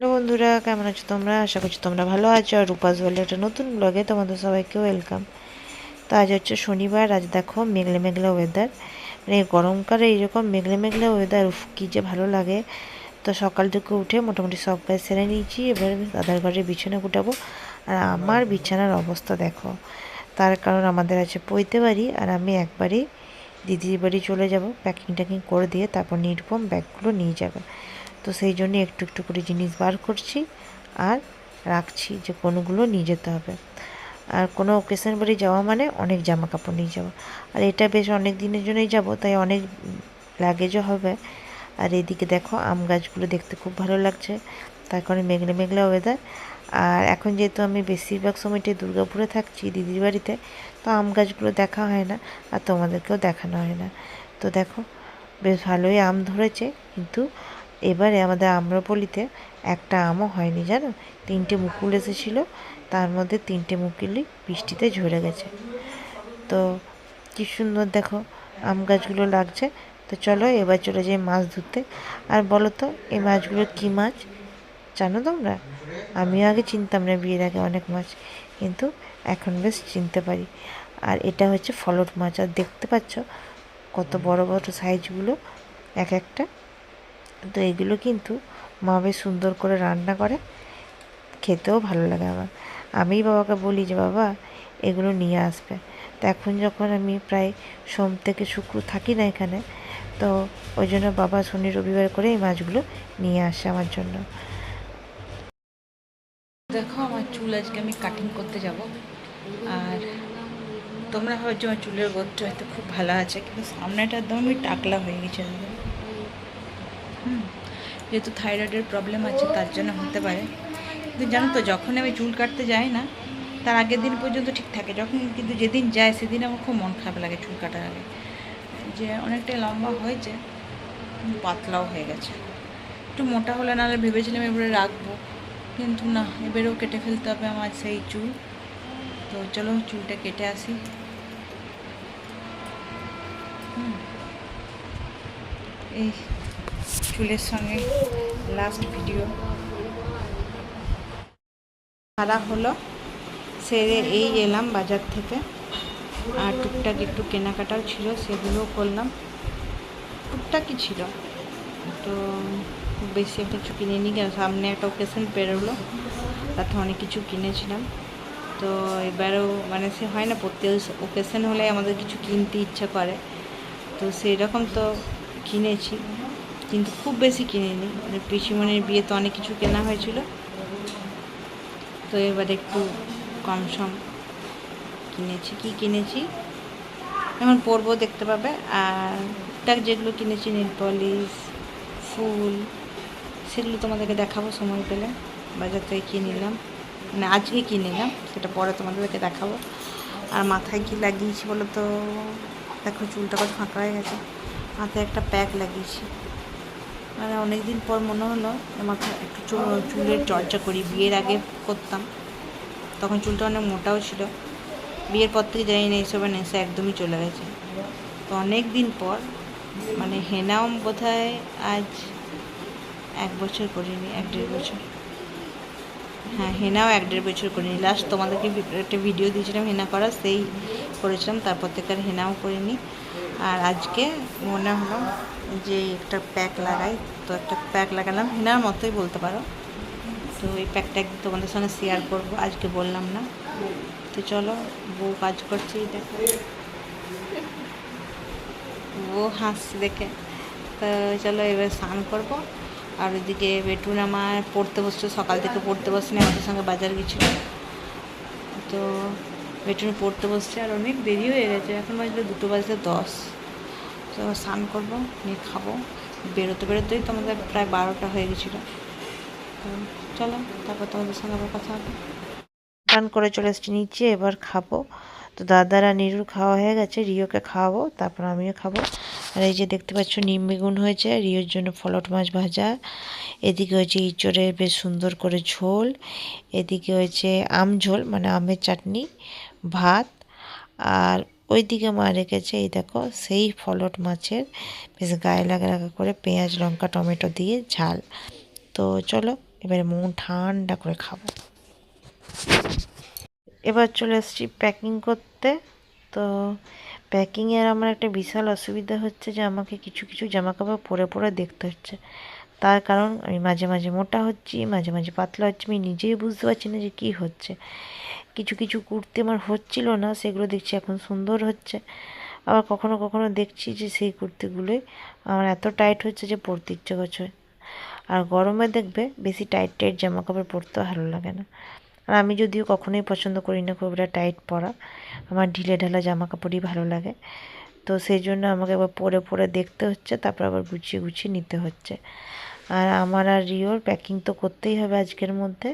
Hello বন্ধুরা, কেমন আছো তোমরা? আশা করছি তোমরা ভালো আছো। আর রূপাস বলে একটা নতুন ব্লগে তোমাদের সবাইকে ওয়েলকাম তো আজ হচ্ছে শনিবার, আজ দেখো মেঘলে মেঘলা ওয়েদার মানে গরমকালে এইরকম মেঘলে মেঘলা ওয়েদার কী যে ভালো লাগে। তো সকাল থেকে উঠে মোটামুটি সব কাজ সেরে নিয়েছি, এবার দাদার ঘরে বিছানা গুটাবো। আর আমার বিছানার অবস্থা দেখো, তার কারণ আমাদের আছে পৈতে বাড়ি, আর আমি একবারই দিদির বাড়ি চলে যাব। প্যাকিং ট্যাকিং করে দিয়ে তারপর নির্ভম ব্যাগগুলো নিয়ে যাবে। তো সেই জন্য একটু একটু করে জিনিস বার করছি আর রাখছি যে কোনোগুলো নিয়ে যেতে হবে। আর কোনো ওকেশন বাড়ি যাওয়া মানে অনেক জামা কাপড় নিয়ে যাওয়া। আর এটা বেশ অনেক দিনের জন্যই যাব, তাই অনেক লাগেজও হবে। আর এদিকে দেখো আম গাছগুলো দেখতে খুব ভালো লাগছে, তার কারণে মেঘলা মেঘলা ওয়েদার আর এখন যেহেতু আমি বেশিরভাগ সময়টাই দুর্গাপুরে থাকছি দিদির বাড়িতে, তো আম গাছগুলো দেখা হয় না আর তোমাদেরকেও দেখানো হয় না। তো দেখো, বেশ ভালোই আম ধরেছে, কিন্তু এবারে আমাদের আম্রপলিতে একটা আমও হয়নি, জানো? তিনটে মুকুল এসেছিল, তার মধ্যে তিনটে মুকুলই বৃষ্টিতে ঝরে গেছে। তো কি সুন্দর দেখো, আম গাছগুলো লাগছে। তো চলো এবার চলে যাই মাছ ধরতে। আর বলো তো, এই মাছগুলো কী মাছ? জানো তোমরা? আমিও আগে চিনতাম না, বিয়ের আগে অনেক মাছ। কিন্তু এখন বেশ চিনতে পারি। আর এটা হচ্ছে ফলট মাছ। আর দেখতে পাচ্ছ কত বড় বড় সাইজগুলো এক একটা। তো এগুলো কিন্তু মা বেশ সুন্দর করে রান্না করে। খেতেও ভালো লাগে আমার আমি বাবাকে বলি যে, বাবা, এগুলো নিয়ে আসবে। তো এখন যখন আমি প্রায় সোম থেকে শুক্র থাকি না এখানে, তো ওই জন্য বাবা শনি রবিবার করে এই মাছগুলো নিয়ে আসে আমার জন্য। দেখো, আমার চুল আজকে আমি কাটিং করতে যাব। আর তোমরা ভাবছ আমার চুলের গোত্র হয়তো খুব ভালো আছে, কিন্তু সামনেটা একদমই টাকলা হয়ে গেছে। একদম। যেহেতু থাইরয়েডের প্রবলেম আছে, তার জন্য হতে পারে। কিন্তু জানো তো, যখন আমি চুল কাটতে যাই না, তার আগের দিন পর্যন্ত ঠিক থাকে। যখন কিন্তু যেদিন যায়, সেদিন আমার খুব মন খারাপ লাগে চুল কাটার আগে। যে অনেকটাই লম্বা হয়েছে পাতলাও হয়ে গেছে। একটু মোটা হলে নাহলে ভেবেছিলাম এবারে রাখব। কিন্তু না, এবারেও কেটে ফেলতে হবে আমার সেই চুল। তো চলো, চুলটা কেটে আসি। হুম। এই চুলের সঙ্গে লাস্ট ভিডিও সারা হলো, সেরে এই এলাম বাজার থেকে। আর টুকটাক একটু কেনাকাটাও ছিল, সেগুলোও করলাম। টুকটাকই ছিল। তো খুব বেশি একটা কিছু কিনে নিই কেন? সামনে একটা ওকেশন পেরোলো তাতে অনেক কিছু কিনেছিলাম। তো এবারেও মানে সে হয় না, প্রত্যেক ওকেশন হলে আমাদের কিছু কিনতে ইচ্ছা করে। তো সেই রকম তো কিনেছি। কিন্তু খুব বেশি কিনিনি। মানে পিসিমণির বিয়ে তো অনেক কিছু কেনা হয়েছিল। তো এবার একটু কম সম কিনেছি। কি কিনেছি? এখন পরবো দেখতে পাবে। আর টুকটাক যেগুলো কিনেছি, নেল পলিশ, ফুল, সেগুলো তোমাদেরকে দেখাবো সময় পেলে। বাজার থেকে কিনে নিলাম। মানে আজকে কিনে নিলাম, সেটা পরে তোমাদেরকে দেখাবো। আর মাথায় কি লাগিয়েছি বলো তো? দেখো চুলটা কত ফাঁকা হয়ে গেছে। মাথায় একটা প্যাক লাগিয়েছি। মানে অনেক দিন পর মনে হলো মাথা একটু চুল- চুলের চর্চা করি। বিয়ের আগে করতাম। তখন চুলটা অনেক মোটাও ছিল। বিয়ের পর থেকে জানি না এইসবের নেশা একদমই চলে গেছে। তো অনেক দিন পর মানে হেনাও বোধ আজ এক বছর করিনি, এক দেড় বছর। হ্যাঁ হেনাও এক দেড় বছর করিনি। লাস্ট তোমাদেরকে একটা ভিডিও দিয়েছিলাম, হেনা করা, সেই করেছিলাম। তারপর থেকে আর হেনাও করিনি। আর আজকে মনে হলো যে একটা প্যাক লাগাই। তো একটা প্যাক লাগালাম, হেনার মতোই বলতে পারো। তো এই প্যাকটা তোমাদের সঙ্গে শেয়ার করব, আজকে বললাম না। তো চলো, বউ কাজ করছে দেখো। ও হাসছে দেখে। তো চলো এবার স্নান করব। আর ওইদিকে বেটুন আমার পড়তে বসছে, সকাল থেকে পড়তে বসেনি, আমাদের সঙ্গে বাজার গেছিল। তো বেটুন পড়তে বসছে আর অনেক দেরি হয়ে গেছে। এখন বাজলে দুটো বাজতে দশ। তো স্নান করব, নিয়ে খাব। বেরোতে বেরোতেই তো আমাদের প্রায় বারোটা হয়ে গেছিল। তো চলো, তারপর তোমাদের সঙ্গে আবার কথা হবে। স্নান করে চলে এসেছি নিচে, এবার খাব। তো দাদার নিরুর খাওয়া হয়ে গেছে, রিওকে খাওয়াবো, তারপর আমিও খাব। আর এই যে দেখতে পাচ্ছ, নিম বেগুন হয়েছে, রিওর জন্য ফলট মাছ ভাজা। এদিকে হয়েছে ইঁচড়ের বেশ সুন্দর করে ঝোল। এদিকে হয়েছে আম ঝোল মানে আমের চাটনি। ভাত, আর ওইদিকে মা রেখেছে এই দেখো, সেই ফলট মাছের বেশ গায়ে লাগা লাগা করে পেঁয়াজ, লঙ্কা, টমেটো দিয়ে ঝাল। তো চলো, এবারে মন ঠান্ডা করে খাব। এবার চলে এসেছি প্যাকিং করতে। তো প্যাকিংয়ের আমার একটা বিশাল অসুবিধা হচ্ছে যে, আমাকে কিছু কিছু জামা কাপড় পরে পরে দেখতে হচ্ছে। তার কারণ আমি মাঝে মাঝে মোটা হচ্ছি, মাঝে মাঝে পাতলা হচ্ছি, আমি নিজেই বুঝতে পারছি না যে কী হচ্ছে। কিছু কিছু কুর্তি আমার হচ্ছিল না, সেগুলো দেখছি এখন সুন্দর হচ্ছে। আবার কখনো কখনো দেখছি যে সেই কুর্তিগুলোই আমার এত টাইট হচ্ছে যে পরতে ইচ্ছে করছে। আর গরমে দেখবে বেশি টাইট টাইট জামা কাপড় পরতেও ভালো লাগে না। আর আমি যদিও কখনোই পছন্দ করি না খুব টাইট পরা, আমার ঢিলে ঢালা জামা কাপড়ই ভালো লাগে। তো সেই জন্য আমাকে এবার পরে পরে দেখতে হচ্ছে, তারপর আবার গুছিয়ে গুছিয়ে নিতে হচ্ছে। আর আমার আর রিওর প্যাকিং তো করতেই হবে আজকের মধ্যে।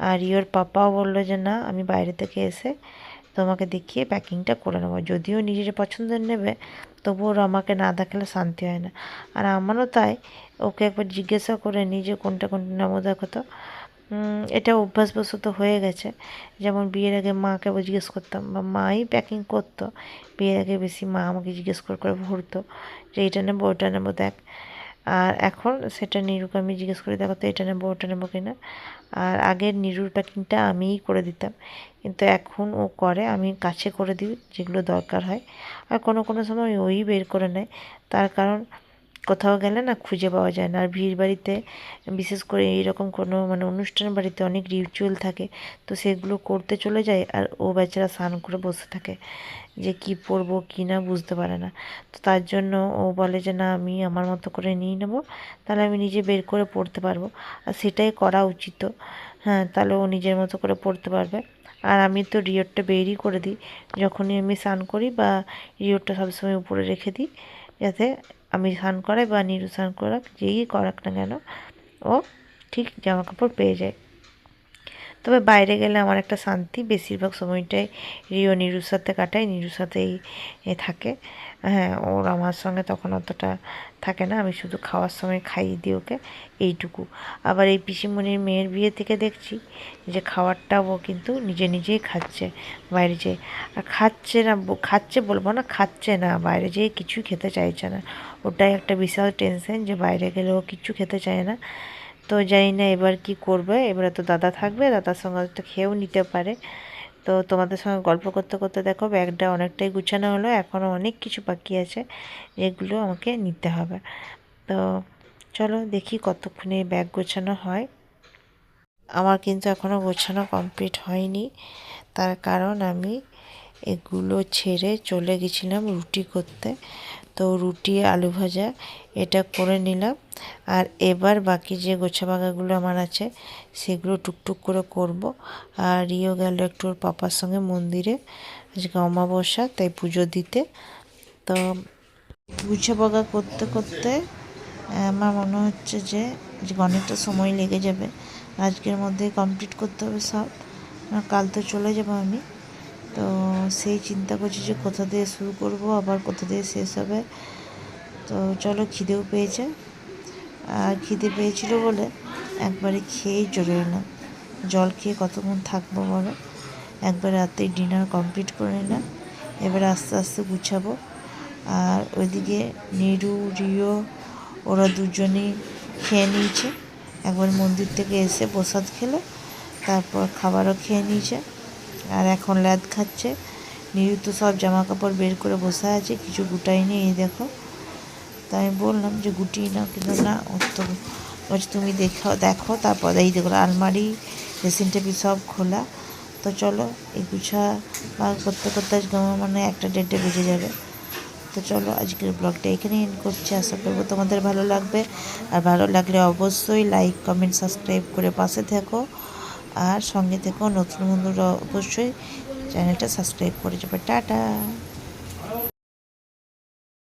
আর রিওর পাপাও বলল যে, না, আমি বাইরে থেকে এসে তোমাকে দেখিয়ে প্যাকিংটা করে নেব। যদিও নিজের পছন্দের নেবে, তবুও ওর আমাকে না দেখালে শান্তি হয় না। আর আমারও তাই। ওকে একবার জিজ্ঞাসা করে নিই যে, কোনটা কোনটা নেব দেখো তো। এটা অভ্যাসবশত হয়ে গেছে। যেমন বিয়ের আগে মাকে জিজ্ঞেস করতাম বা মাই প্যাকিং করতো? বিয়ের আগে বেশি মা আমাকে জিজ্ঞেস করে করে ভরতো, যে এটা নেব, ওটা নেব, দেখ। আর এখন সেটা নিরুকে আমি জিজ্ঞেস করে, দেখো তো এটা নেব, ওটা নেব কিনা? আর আগের নিরুর প্যাকিংটা আমিই করে দিতাম। কিন্তু এখন ও করে, আমি কাছে করে দিই যেগুলো দরকার হয়। আর কোনো কোনো সময় ওই বের করে নেয়। তার কারণ কোথাও গেলে না খুঁজে পাওয়া যায় না। আর ভিড় বাড়িতে, বিশেষ করে এইরকম কোনো মানে অনুষ্ঠান বাড়িতে অনেক রিচুয়াল থাকে, তো সেগুলো করতে চলে যায় আর ও বেচারা স্নান করে বসে থাকে যে কি পরবো, কি না বুঝতে পারে না। তো তার জন্য ও বলে যে, না, আমি আমার মতো করে নিয়ে নেব, তাহলে আমি নিজে বের করে পড়তে পারব। আর সেটাই করা উচিত। হ্যাঁ তাহলে ও নিজের মতো করে পড়তে পারবে। আর আমি তো রিওরটা বেরই করে দিই, যখনই আমি স্নান করি বা রিওরটা সবসময় উপরে রেখে দিই, যাতে আমি স্নান করাই বা নিরু স্নান করাক, যেই করাক না কেন, ও ঠিক জামা কাপড় পেয়ে যায়। তবে বাইরে গেলে আমার একটা শান্তি। বেশিরভাগ সময়টাই রিও নিরুর সাথে কাটাই নিরুর সাথেই থাকে। হ্যাঁ ওর আমার সঙ্গে তখন অতটা থাকে না। আমি শুধু খাওয়ার সময় খাইয়ে দিই ওকে, এইটুকু। আবার এই পিসিমণির মেয়ের বিয়ে থেকে দেখছি যে খাবারটাও ও কিন্তু নিজে নিজেই খাচ্ছে। বাইরে যেয়ে আর খাচ্ছে না খাচ্ছে বলব না, খাচ্ছে না। বাইরে যেয়ে কিছুই খেতে চাইছে না। ওটাই একটা বিশাল টেনশন যে বাইরে গেলে ও কিচ্ছু খেতে চায় না। তো জানি না এবার কি করবে। এবারে তো দাদা থাকবে, দাদার সঙ্গে তো খেয়েও নিতে পারে। তো তোমাদের সঙ্গে গল্প করতে করতে দেখো, ব্যাগটা অনেকটাই গুছানো হলো, এখনও অনেক কিছু বাকি আছে যেগুলো আমাকে নিতে হবে। তো চলো দেখি কতক্ষণে ব্যাগ গোছানো হয়। আমার কিন্তু এখনও গোছানো কমপ্লিট হয়নি। তার কারণ আমি এগুলো ছেড়ে চলে গেছিলাম রুটি করতে। তো রুটি, আলু ভাজা এটা করে নিলাম। আর এবার বাকি যে গোছা বাগাগুলো আমার আছে, সেগুলো টুকটুক করে করব। আর রিও গেল একটু ওর পাপার সঙ্গে মন্দিরে। আজকে অমাবস্যা, তাই পুজো দিতে। তো গুছা বাগা করতে করতে, আমার মনে হচ্ছে যে যে অনেকটা সময় লেগে যাবে। আজকের মধ্যে কমপ্লিট করতে হবে সব। কাল তো চলে যাব আমি। তো সেই চিন্তা করছি যে কোথা দিয়ে শুরু করব, আবার কোথা দিয়ে শেষ হবে। তো চলো খিদেও পেয়েছে। আর খিদে পেয়েছিল বলে একবারে খেয়েই চলে এলাম। জল খেয়ে কতক্ষণ থাকব বলো? একবার রাতে ডিনার কমপ্লিট করে নিলাম। এবার আস্তে আস্তে গুছাবো। আর ওইদিকে নিরু, রিও, ওরা দুজনেই খেয়ে নিয়েছে। একবার মন্দির থেকে এসে প্রসাদ খেলো, তারপর খাবারও খেয়ে নিয়েছে। আর এখন ল্যাদ খাচ্ছে। নিরু তো সব জামা কাপড় বের করে বসে আছে, কিছু গুটাইনি এই দেখো। তাই আমি বললাম যে গুটিয়ে নাও, কিন্তু না তো তুমি দেখো দেখো, তারপর এই দেখো, আলমারি ড্রেসিং টেবিল সব খোলা। তো চলো, এই গুছা বা করতে করতে আজকে আমার মানে একটা দেড়টা বেজে যাবে। তো চলো, আজকের ব্লগটা এখানেই এন্ড করছি। আশা করব তোমাদের ভালো লাগবে। আর ভালো লাগলে অবশ্যই লাইক কমেন্ট সাবস্ক্রাইব করে পাশে থেকো। আর সঙ্গে থেকেও নতুন বন্ধুরা অবশ্যই চ্যানেলটা সাবস্ক্রাইব করে যাবে। টাটা।